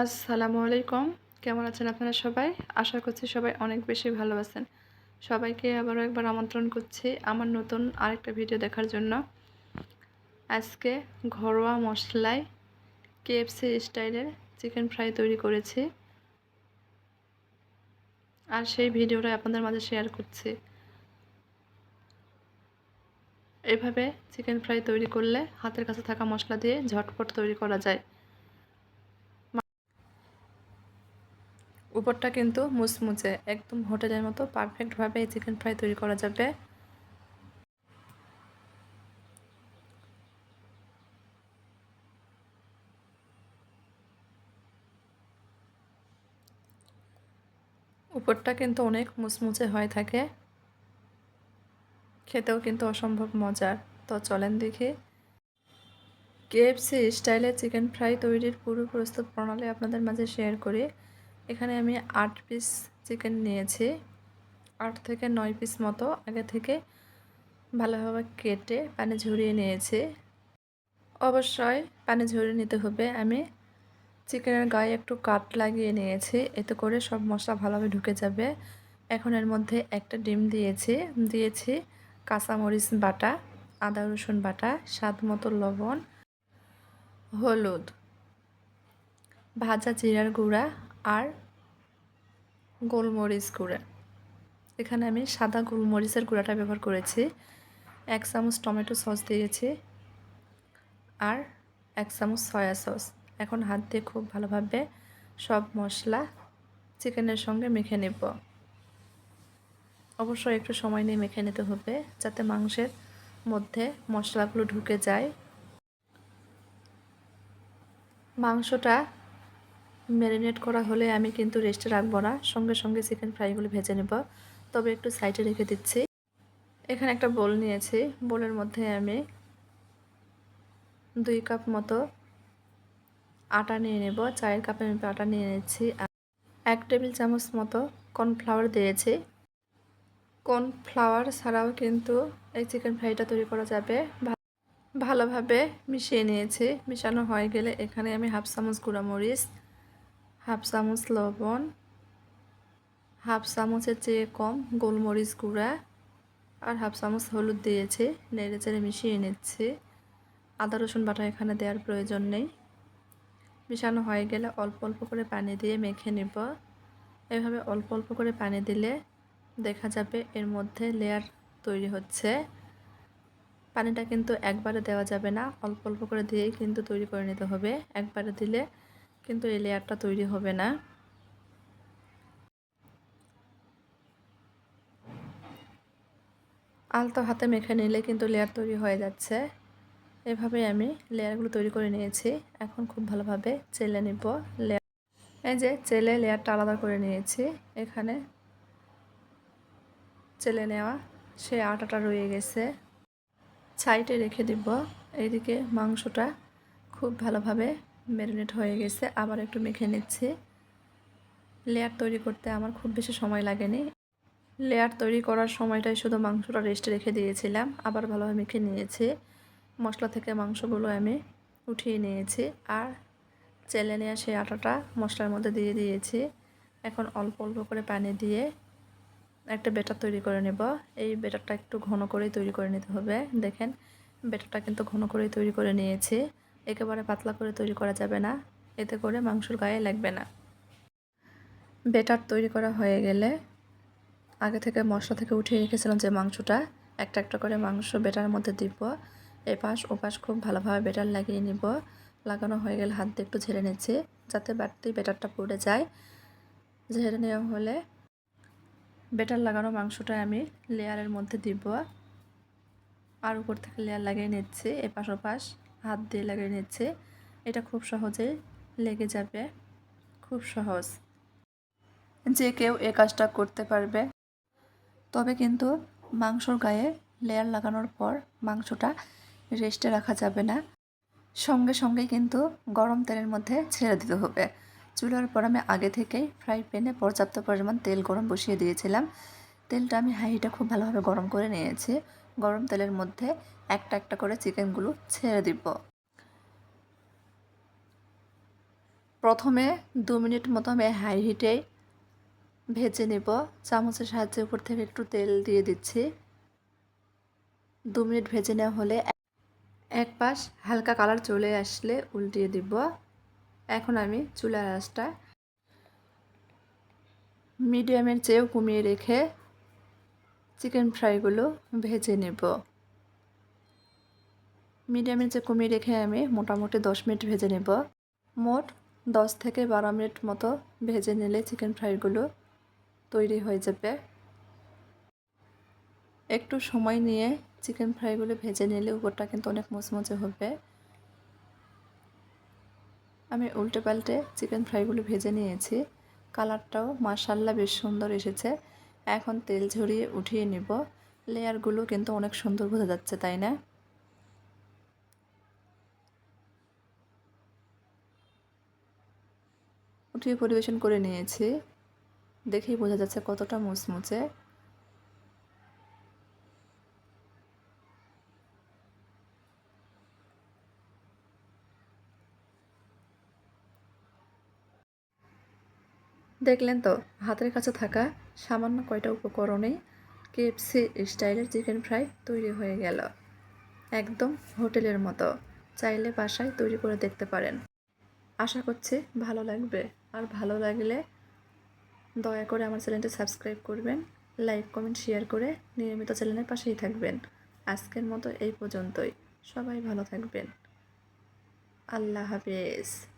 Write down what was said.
আসসালামু আলাইকুম। কেমন আছেন আপনারা সবাই? আশা করছি সবাই অনেক বেশি ভালো আছেন। সবাইকে আবারও একবার আমন্ত্রণ করছি আমার নতুন আরেকটা ভিডিও দেখার জন্য। আজকে ঘরোয়া মশলায় কেএফসি স্টাইলের চিকেন ফ্রাই তৈরি করেছি। আর সেই ভিডিওটা আপনাদের মাঝে শেয়ার করছি। এভাবে চিকেন ফ্রাই তৈরি করলে হাতের কাছে থাকা মশলা দিয়ে ঝটপট তৈরি করা যায়। উপরটা কিন্তু মুচমুচে একদম হোটেলের মতো পারফেক্টভাবে এই চিকেন ফ্রাই তৈরি করা যাবে। উপরটা কিন্তু অনেক মুচমুচে হয়ে থাকে। খেতেও কিন্তু অসম্ভব মজার। তো চলেন দেখি। কেএফসি স্টাইলে চিকেন ফ্রাই তৈরির পুরো প্রস্তুত প্রণালী আপনাদের মাঝে শেয়ার করি। এখানে আমি আট পিস চিকেন নিয়েছি। আট থেকে নয় পিস মতো আগে থেকে ভালোভাবে কেটে পানি ঝরিয়ে নিয়েছি। অবশ্যই পানি ঝরিয়ে নিতে হবে। আমি চিকেনের গায়ে একটু কাট লাগিয়ে নিয়েছি। এতে করে সব মশলা ভালোভাবে ঢুকে যাবে। এখন এর মধ্যে একটা ডিম দিয়েছি। দিয়েছি কাঁচামরিচ বাটা, আদা, রসুন বাটা, স্বাদ মতো লবণ, হলুদ, ভাজা জিরার গুঁড়া আর গোলমরিচ গুঁড়া। এখানে আমি সাদা গোলমরিচের গুঁড়াটা ব্যবহার করেছি। এক চামচ টমেটো সস দিয়েছি আর এক চামচ সয়া সস। এখন হাত দিয়ে খুব ভালোভাবে সব মশলা চিকেনের সঙ্গে মেখে নেব। অবশ্যই একটু সময় নিয়ে মেখে নিতে হবে যাতে মাংসের মধ্যে মশলাগুলো ঢুকে যায়। মাংসটা ম্যারিনেট করা হলে আমি কিন্তু রেস্টে রাখব না। সঙ্গে সঙ্গে চিকেন ফ্রাইগুলো ভেজে নেব। তবে একটু সাইডে রেখে দিচ্ছি। এখানে একটা বোল নিয়েছি। বোলের মধ্যে আমি দুই কাপ মতো আটা নিয়ে নেব। চায়ের কাপে আমি আটা নিয়ে নিচ্ছি এক টেবিল চামচ মতো কর্নফ্লাওয়ার দিয়েছি। কর্নফ্লাওয়ার ছাড়াও কিন্তু এই চিকেন ফ্রাইটা তৈরি করা যাবে। ভালোভাবে মিশিয়ে নিয়েছি। মিশানো হয়ে গেলে এখানে আমি হাফ চামচ গুঁড়ামরিচ হাফ চামচ লবণ হাফ চামচের চেয়ে কম, গোলমরিচ গুঁড়া। আর হাফ চামচ হলুদ দিয়েছি, নেড়ে চেড়ে মিশিয়ে নিচ্ছি। আদা রসুন বাটা এখানে দেওয়ার প্রয়োজন নেই। মিশানো হয়ে গেলে অল্প অল্প করে পানি দিয়ে মেখে নেব। এভাবে অল্প অল্প করে পানি দিলে দেখা যাবে এর মধ্যে লেয়ার তৈরি হচ্ছে। পানিটা কিন্তু একবারে দেওয়া যাবে না, অল্প অল্প করে দিয়েই কিন্তু তৈরি করে নিতে হবে। একবারে দিলে কিন্তু এই লেয়ারটা তৈরি হবে না। আলতো হাতে মেখে নিলে কিন্তু লেয়ার তৈরি হয়ে যাচ্ছে। এভাবে আমি লেয়ারগুলো তৈরি করে নিয়েছি। এখন খুব ভালোভাবে চেলে নিব। লেয়ার এই যে চেলে লেয়ারটা আলাদা করে নিয়েছি। এখানে চেলে নেওয়া সে আটাটা রয়ে গেছে। সাইডে রেখে দিব। এইদিকে মাংসটা খুব ভালোভাবে ম্যারিনেট হয়ে গেছে, আবার একটু মেখে নিচ্ছি। লেয়ার তৈরি করতে আমার খুব বেশি সময় লাগেনি। লেয়ার তৈরি করার সময়টাই শুধু মাংসটা রেস্টে রেখে দিয়েছিলাম, আবার ভালোভাবে মেখে নিয়েছি। মশলা থেকে মাংসগুলো আমি উঠিয়ে নিয়েছি আর চেলে নেওয়া সেই আটাটা মশলার মধ্যে দিয়ে দিয়েছি। এখন অল্প অল্প করে পানি দিয়ে একটা বেটার তৈরি করে নেব। এই বেটারটা একটু ঘন করেই তৈরি করে নিতে হবে। দেখেন বেটারটা কিন্তু ঘন করেই তৈরি করে নিয়েছি। একেবারে পাতলা করে তৈরি করা যাবে না। এতে করে মাংসর গায়ে লাগবে না। বেটার তৈরি করা হয়ে গেলে আগে থেকে মশলা থেকে উঠিয়ে রেখেছিলাম যে মাংসটা, একটা একটা করে মাংস বেটার মধ্যে দিব। এপাশ ওপাশ খুব ভালোভাবে বেটার লাগিয়ে নিব। লাগানো হয়ে গেলে হাত দিয়ে একটু ঝেড়ে নিচ্ছি যাতে বাড়তি বেটারটা পড়ে যায়। ঝেড়ে নেওয়া হলে বেটার লাগানো মাংসটা আমি লেয়ারের মধ্যে দিব। আর উপর থেকে লেয়ার লাগিয়ে নিচ্ছি এপাশ ওপাশ। হাত দিয়ে লাগিয়ে নিচ্ছে। এটা খুব সহজেই লেগে যাবে। খুব সহজ। যে কেউ এ কাজটা করতে পারবে। তবে কিন্তু মাংসর গায়ে লেয়ার লাগানোর পর মাংসটা রেস্টে রাখা যাবে না। সঙ্গে সঙ্গেই কিন্তু গরম তেলের মধ্যে ছেড়ে দিতে হবে। চুলার পর আমি আগে থেকেই ফ্রাই প্যানে পর্যাপ্ত পরিমাণ তেল গরম বসিয়ে দিয়েছিলাম। তেলটা আমি হাইটা খুব ভালোভাবে গরম করে নিয়েছি। গরম তেলের মধ্যে একটা একটা করে চিকেনগুলো ছেড়ে দিব। প্রথমে দু মিনিট মতো আমি হাই হিটে ভেজে নেব। চামচের সাহায্যে উপর থেকে একটু তেল দিয়ে দিচ্ছি। দু মিনিট ভেজে নেওয়া হলে এক পাশ হালকা কালার চলে আসলে উল্টিয়ে দিব। এখন আমি চুলার আঁচটা মিডিয়ামের চেয়েও কমিয়ে রেখে চিকেন ফ্রাইগুলো ভেজে নেব। মিডিয়ামের যে কমিয়ে রেখে আমি মোটামুটি দশ মিনিট ভেজে নেব। মোট দশ থেকে বারো মিনিট মতো ভেজে নিলে চিকেন ফ্রাইগুলো তৈরি হয়ে যাবে। একটু সময় নিয়ে চিকেন ফ্রাইগুলো ভেজে নিলে উপরটা কিন্তু অনেক মুচমুচে হবে। আমি উল্টে পাল্টে চিকেন ফ্রাইগুলো ভেজে নিয়েছি। কালারটাও মার্শাল্লাহ বেশ সুন্দর এসেছে। এখন তেল ঝরিয়ে উঠিয়ে নিব। লেয়ারগুলো কিন্তু অনেক সুন্দর বোঝা যাচ্ছে, তাই না? উঠিয়ে পরিবেশন করে নিয়েছি। দেখেই বোঝা যাচ্ছে কতটা মুচমুচে। দেখলেন তো, হাতের কাছে থাকা সামান্য কয়টা উপকরণে কেএফসি স্টাইলের চিকেন ফ্রাই তৈরি হয়ে গেল। একদম হোটেলের মতো, চাইলে বাসায় তৈরি করে দেখতে পারেন। আশা করছি ভালো লাগবে। আর ভালো লাগলে দয়া করে আমার চ্যানেলটি সাবস্ক্রাইব করবেন, লাইক, কমেন্ট, শেয়ার করে নিয়মিত চ্যানেলের পাশেই থাকবেন। আজকের মতো এই পর্যন্তই। সবাই ভালো থাকবেন। আল্লাহ হাফেজ।